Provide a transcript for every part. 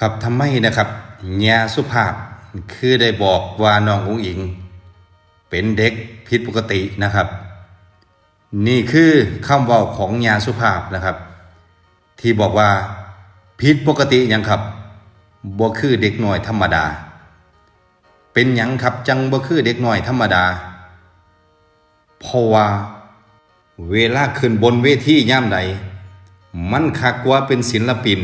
ครับทำไมนะครับยาสุภาพคือได้บอกว่าน้องอุ้งอิง เป็นเด็กผิดปกตินะครับ นี่คือคำเว่าของยาสุภาพนะครับ ที่บอกว่าผิดปกติยังครับบ่คือเด็กหน้อยธรรมดา เป็นยังครับจังบ่คือเด็กหน้อยธรรมดาเพราะว่าเวลาขึ้นบนเวทีย่ำใดมันคักกว่าเป็นศิลปิน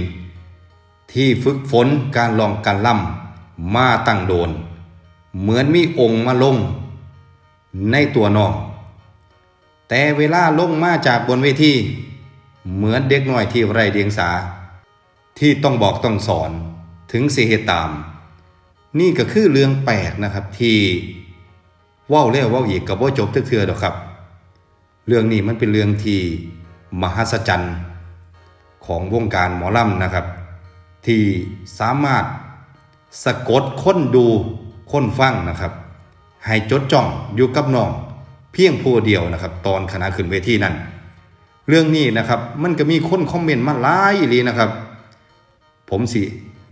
ที่ฝึกฝนการลองการล่ำมาตั้งโดน เหมือนมีองค์มาลง ในตัวน้อง แต่เวลาลงมาจากบนเวทีเหมือนเด็กน้อยที่ไร้เดียงสา ที่ต้องบอกต้องสอนถึงสิเหตุตาม นี่ก็คือเรื่องแปลกนะครับที่ว้าแล้วว้าอีกกับว่าจบเทื่อๆดอกครับ เรื่องนี้มันเป็นเรื่องที่มหัศจรรย์ของวงการหมอลำนะครับ ที่สามารถสะกดค้นดูค้นฟังนะครับให้จดจ้องอยู่กับน้อง เพียงผู้เดียวนะครับ ตอนคณะขึ้นเวทีนั้น เรื่องนี้นะครับมันก็มีคนคอมเมนต์มาหลายอีหลีนะครับ ผมสิ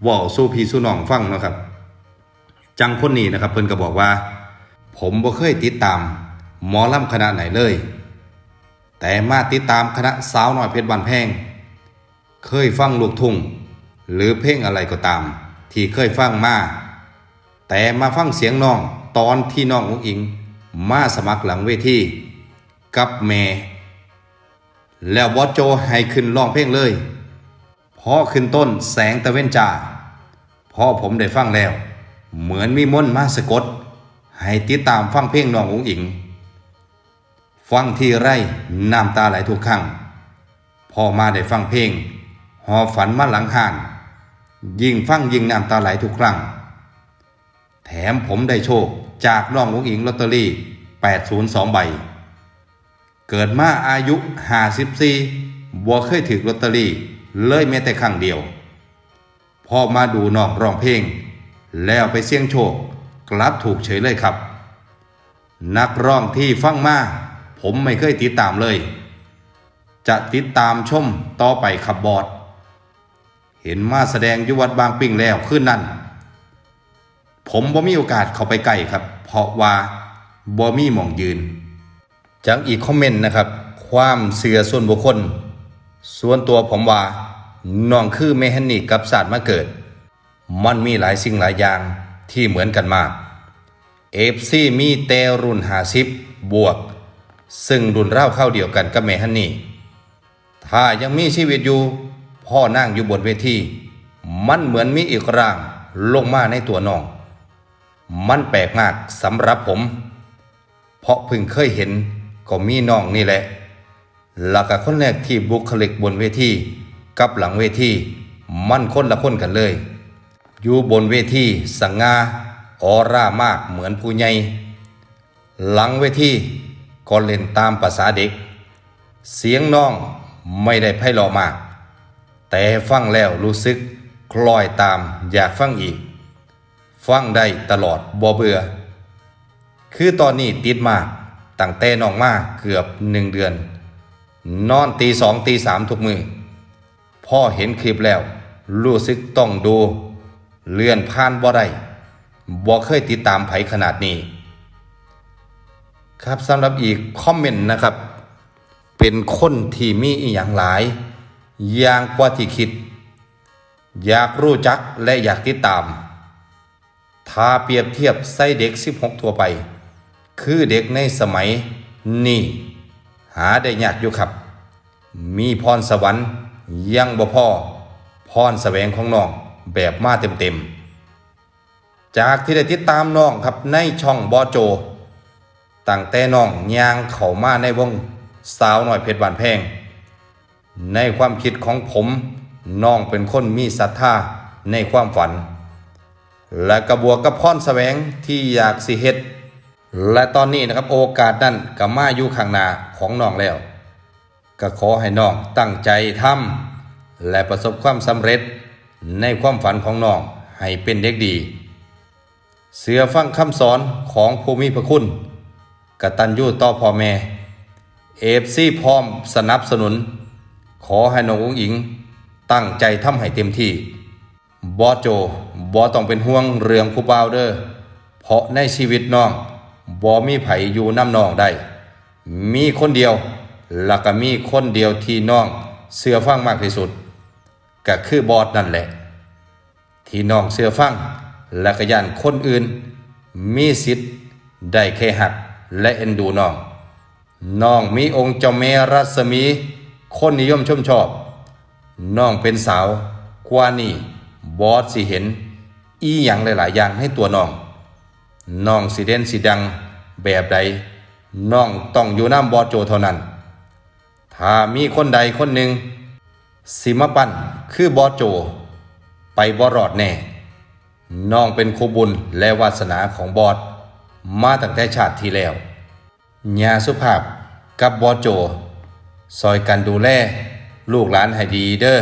ว่าสู้พี่สู้น้องฟังนะครับ จังคนนี้นะครับเพิ่นก็บอกว่า ผมบ่เคยติดตาม หมอลำคณะไหนเลย แต่มาติดตามคณะสาวน้อยเพชรบานแพง เคยฟังลูกทุ่ง หรือเพลงอะไรก็ตาม ที่เคยฟังมา แต่มาฟังเสียงน้องตอนที่น้องอุ้งอิง มาสมัครหลังเวทีกับแม่ แล้วบอสโจให้ขึ้นร้องเพลงเลยพอขึ้นต้นแสงตะเวนจ้าพอผมได้ฟังแล้ว เหมือนมีมนต์มาสะกด ให้ติดตามฟังเพลงน้องอุ้งอิง ฟังที่ไรน้ำตาไหลทุกครั้งพอมาได้ฟังเพลงหอฝันมาหลังห่าน ยิ่งฟังยิ่งน้ำตาไหลทุกครั้ง แถมผมได้โชคจากน้องอุ้งอิงลอตเตอรี่ 802 ใบ เกิดมาอายุ 54บ่เคยถือลอตเตอรี่ เลยแม้แต่ครั้งเดียว พอมาดูน้องร้องเพลง แล้วไปเสี่ยงโชค กลับถูกเฉยเลยครับ นักร้องที่ฟังมาผมไม่เคยติดตามเลย จะติดตามชมต่อไปขับบอร์ด เห็นมาแสดงยุวัดบางปิ่งแล้วขึ้นนั่น ผมบ่มีโอกาสเข้าไปใกล้ครับ เพราะว่าบ่มีหมองยืน จากอีกคอมเมนต์นะครับ ความเสื่อส่วนบุคคล ส่วนตัวผมว่าน้องคือเมฮันนีกับศาสตร์มาเกิด มันมีหลายสิ่งหลายอย่างที่เหมือนกันมากเอฟซีมีเตรุ่นหาซิบบวก ซึ่งรุ่นเล่าเข้าเดียวกันกับเมฮันนี่ ถ้ายังมีชีวิตอยู่ พ่อนั่งอยู่บนเวที มันเหมือนมีอีกร่างลงมาในตัวน้อง มันแปลกมากสำหรับผม เพราะเพิ่งเคยเห็นก็มีน้องนี่แหละหลักคนแรกที่บุคลิกบนเวทีกับหลังเวทีมันคนละคนกันเลย อยู่บนเวทีสง่าออร่ามากเหมือนผู้ใหญ่หลังเวทีก็เล่นตามภาษาเด็ก เสียงน้องไม่ได้ไพเราะมาก แต่ฟังแล้วรู้สึกคล้อยตามอยากฟังอีก ฟังได้ตลอดบ่เบื่อ คือตอนนี้ติดมากตั้งแต่น้องมาเกือบหนึ่งเดือน นอนตีสองตีสามทุกมือพ่อเห็นคลิปแล้ว รู้สึกต้องดู เลื่อนผ่านบ่ได้บ่เคยติดตามไผขนาดนี้ ครับสำหรับอีกคอมเมนต์นะครับ เป็นคนที่มีอีหยังหลาย อย่างกว่าที่คิด อยากรู้จักและอยากติดตาม ถ้าเปรียบเทียบไส้เด็ก 16 ทั่วไป คือเด็กในสมัยนี้หาได้ยากอยู่ครับ มีพรสวรรค์ยังบ่พ่อพรแสวงของน้องแบบมาเต็มๆ จากที่ได้ติดตามน้องครับในช่องบอโจ ตั้งแต่น้องยางเข้ามาในวงสาวหน่อยเพชรบานแพง ในความคิดของผมน้องเป็นคนมีศรัทธาในความฝัน และกระบวกกับพรแสวงที่อยากสิเฮ็ดและตอนนี้นะครับโอกาสนั้นก็มาอยู่ข้างหน้าของน้องแล้ว ก็ขอให้น้องตั้งใจทำและประสบความสำเร็จในความฝันของน้องให้เป็นเด็กดี เสือฟังคำสอนของภูมิพระคุณกตัญญูต่อพ่อแม่เอฟซีพร้อมสนับสนุน ขอให้น้องอุ้งอิง ตั้งใจทำให้เต็มที่บอโจบอต้องเป็นห่วงเรื่องผู้บ่าวเด้อเพราะในชีวิตน้องบอมีไผอยู่น้ำน้องได้ มีคนเดียวแล้วก็มีคนเดียวที่น้องเสือฟังมากที่สุด ก็คือบอสนั่นแหละ ที่น้องเสือฟังและก็ย่านคนอื่น มีสิทธิ์ได้แค่หักและเอ็นดูน้อง น้องมีองค์เจ้าแม่รัศมี คนนิยมชมชอบ น้องเป็นสาวกว่านี่บอสสิเห็น อีหยังหลาย ๆ อย่างให้ตัวน้อง น้องสิเด่นสิดังแบบใดน้องต้องอยู่น้ำบอสโจเท่านั้น ถ้ามีคนใดคนหนึ่งสิมาปั้นคือบอสโจ ไปบอรอดแน่ น้องเป็นคบุญและวาสนาของบอสมาตั้งแต่ชาติที่แล้วญาสุภาพกับบอสโจ ซอยกันดูแล ลูกหลานให้ดีเด้อ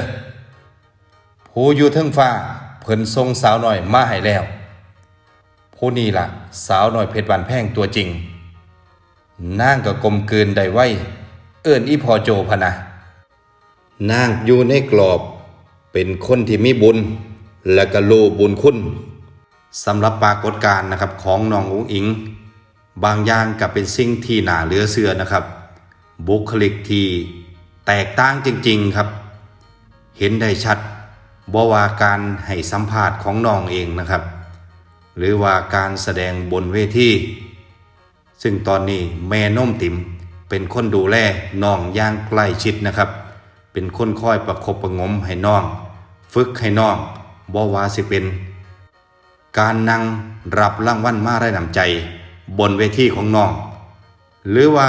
ผู้อยู่เทิงฟ้า เพิ่นทรงสาวหน่อยมาให้แล้ว ผู้นี้ล่ะ สาวหน่อยเพชรบานแพงตัวจริงนางก็กลมเกินได้ไว้ เอิ้นอีพอโจพนะนางอยู่ในกรอบ เป็นคนที่มีบุญ และก็โลบุญคุณสำหรับปรากฏการณ์นะครับของน้องอุ๋งอิง บางอย่างก็เป็นสิ่งที่หนาเหลือเชื่อนะครับ บุคลิกที่แตกต่างจริง ๆครับ เห็นได้ชัดบว่าการให้สัมภาษณ์ของน้องเองนะครับ หรือว่าการแสดงบนเวทีซึ่งตอนนี้แม่นมติ๋มเป็นคนดูแลน้องอย่างใกล้ชิดนะครับ เป็นคนคอยประคบประงมให้น้อง ฝึกให้น้องบว่าสิเป็น การนั่งรับรางวัลมาได้นำใจ บนเวทีของน้อง หรือว่า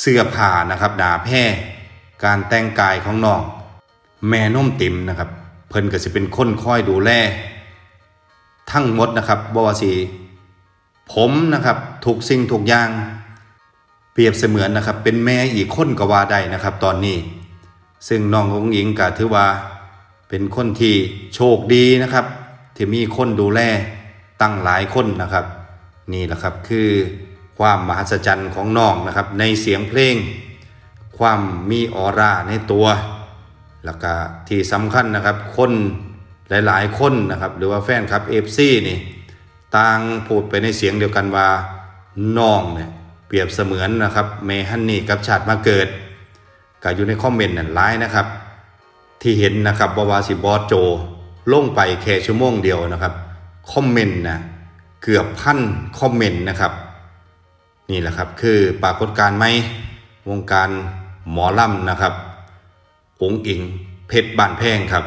เสื้อผ้านะครับดาแพร่การแต่งกายของน้อง แม่นมติ๋มนะครับ เพิ่นก็สิเป็นคนคอยดูแล ทั้งหมดนะครับบ่ว่าสิผมนะครับถูกสิ่งถูกอย่าง เปรียบเสมือนนะครับ เป็นแม่อีกคนก็ว่าได้นะครับ ตอนนี้ ซึ่งน้ององหญิงก็ถือว่า เป็นคนที่โชคดีนะครับ ที่มีคนดูแลตั้งหลายคนนะครับ นี่แหละครับคือ ความมหัศจรรย์ของน้องนะครับ ในเสียงเพลง ความมีออร่าในตัว แล้วก็ที่สำคัญนะครับ คนหลายๆ คนนะครับ หรือว่าแฟนคลับเอฟซีนี่ต่างพูดไปในเสียงเดียวกันว่าน้องเนี่ยเปรียบเสมือนนะครับเมฮันนี่กับชาติมาเกิดก็อยู่ในคอมเมนต์นั่นหลายนะครับ ที่เห็นนะครับบาวาสิบอสโจลงไปแค่ชั่วโมงเดียวนะครับคอมเมนต์นะเกือบพันคอมเมนต์นะครับ นี่แหละครับคือปรากฏการณ์ไหมวงการหมอลำนะครับองค์อิงเพชรบ้านแพงครับ